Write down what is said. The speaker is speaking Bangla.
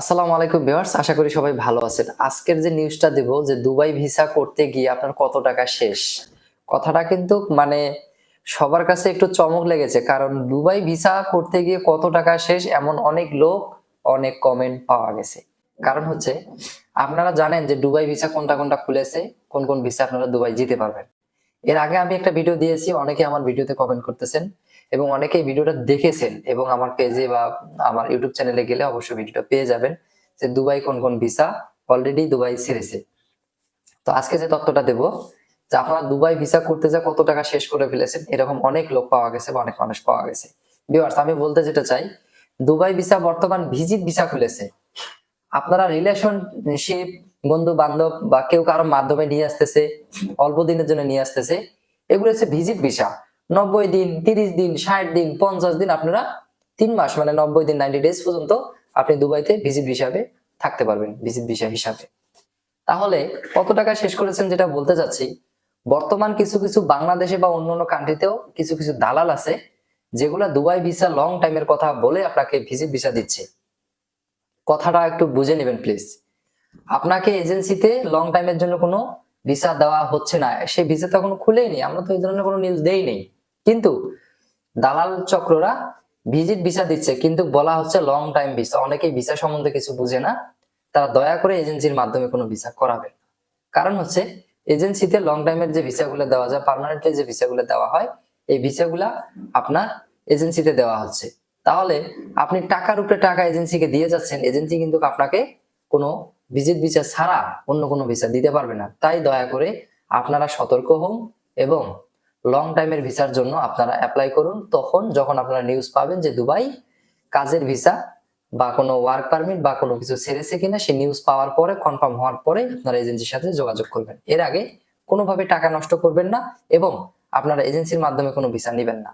আসসালামু আলাইকুম ভিউয়ার্স, আশা করি সবাই ভালো আছেন। আজকের যে নিউজটা দেব, যে দুবাই ভিসা করতে গিয়ে আপনার কত টাকা শেষ? কথাটা কিন্তু মানে সবার কাছে একটু চমক লেগেছে, কারণ দুবাই ভিসা করতে গিয়ে কত টাকা শেষ এমন অনেক লোক, অনেক কমেন্ট পাওয়া গেছে। কারণ হচ্ছে, আপনারা জানেন যে দুবাই ভিসা কোনটা কোনটা খুলেছে, কোন কোন ভিসা আপনারা দুবাই যেতে পারবেন। এর আগে আমি একটা ভিডিও দিয়েছি, অনেকে আমার ভিডিওতে কমেন্ট করতেছেন। এবং অনেকে এই ভিডিওটা দেখেছেন এবং আমার পেজে বা আমার ইউটিউব চ্যানেলে গেলে অবশ্যই ভিডিওটা পেয়ে যাবেন যে দুবাই কোন কোন ভিসা অলরেডি দুবাই ছেড়েছে। তো আজকে যে তথ্যটা দেব, যে আপনারা দুবাই ভিসা করতে যা কত টাকা শেষ করে ফেলেছেন, এরকম অনেক লোক পাওয়া গেছে বা অনেক মানুষ পাওয়া গেছে। ভিউয়ার্স আমি বলতে যেটা চাই, দুবাই ভিসা বর্তমান ভিজিট ভিসা খুলেছে। আপনারা রিলেশনশিপ বন্ধু বান্ধব বা কেউ কারোর মাধ্যমে নিয়ে আসতেছে, অল্প দিনের জন্য নিয়ে আসতেছে, এগুলো হচ্ছে ভিজিট ভিসা। নব্বই দিন, তিরিশ দিন, ষাট দিন, পঞ্চাশ দিন আপনারা তিন মাস মানে নব্বই দিন নাইনটি ডেজ পর্যন্ত আপনি দুবাইতে ভিজিট হিসাবে থাকতে পারবেন ভিজিট ভিসা হিসাবে। তাহলে কত টাকা শেষ করেছেন যেটা বলতে চাচ্ছি, বর্তমান কিছু কিছু বাংলাদেশে বা অন্যান্য কান্ট্রিতেও কিছু কিছু দালাল আছে, যেগুলা দুবাই ভিসা লং টাইমের কথা বলে আপনাকে ভিজিট ভিসা দিচ্ছে। কথাটা একটু বুঝে নেবেন প্লিজ আপনাকে এজেন্সিতে লং টাইমের জন্য কোনো ভিসা দেওয়া হচ্ছে না সেই ভিসা তো এখনও খুলেই নেই, আমরা তো এই ধরনের কোনো নিউজ দেই নেই। কিন্তু দালাল চক্ররা ভিজিট ভিসা দিচ্ছে, কিন্তু বলা হচ্ছে লং টাইম ভিসা অনেকেই ভিসা সম্বন্ধে কিছু বুঝে না। তারা দয়া করে এজেন্সির মাধ্যমে কোনো ভিসা করাবে কারণ হচ্ছে, এজেন্সিতে লং টাইমের যে ভিসাগুলো দেওয়া যায় পার্মানেন্টলি যে ভিসাগুলো দেওয়া হয়, এই ভিসাগুলা আপনার এজেন্সিতে দেওয়া হচ্ছে। তাহলে আপনি টাকার উপরে টাকা এজেন্সিকে দিয়ে যাচ্ছেন, এজেন্সি কিন্তু আপনাকে কোনো ভিজিট ভিসা ছাড়া অন্য কোনো ভিসা দিতে পারবে না। তাই দয়া করে আপনারা সতর্ক হন এবং লং টাইমের ভিসার জন্য আপনারা অ্যাপ্লাই করুন। তখন যখন আপনারা নিউজ পাবেন যে দুবাই কাজের ভিসা বা কোনো ওয়ার্ক পারমিট বা কোনো কিছু ছেড়েছে কিনা সে নিউজ পাওয়ার পরে কনফার্ম হওয়ার পরে আপনারা এজেন্সির সাথে যোগাযোগ করবেন। এর আগে কোনোভাবে টাকা নষ্ট করবেন না এবং আপনারা এজেন্সির মাধ্যমে কোনো ভিসা নেবেন না।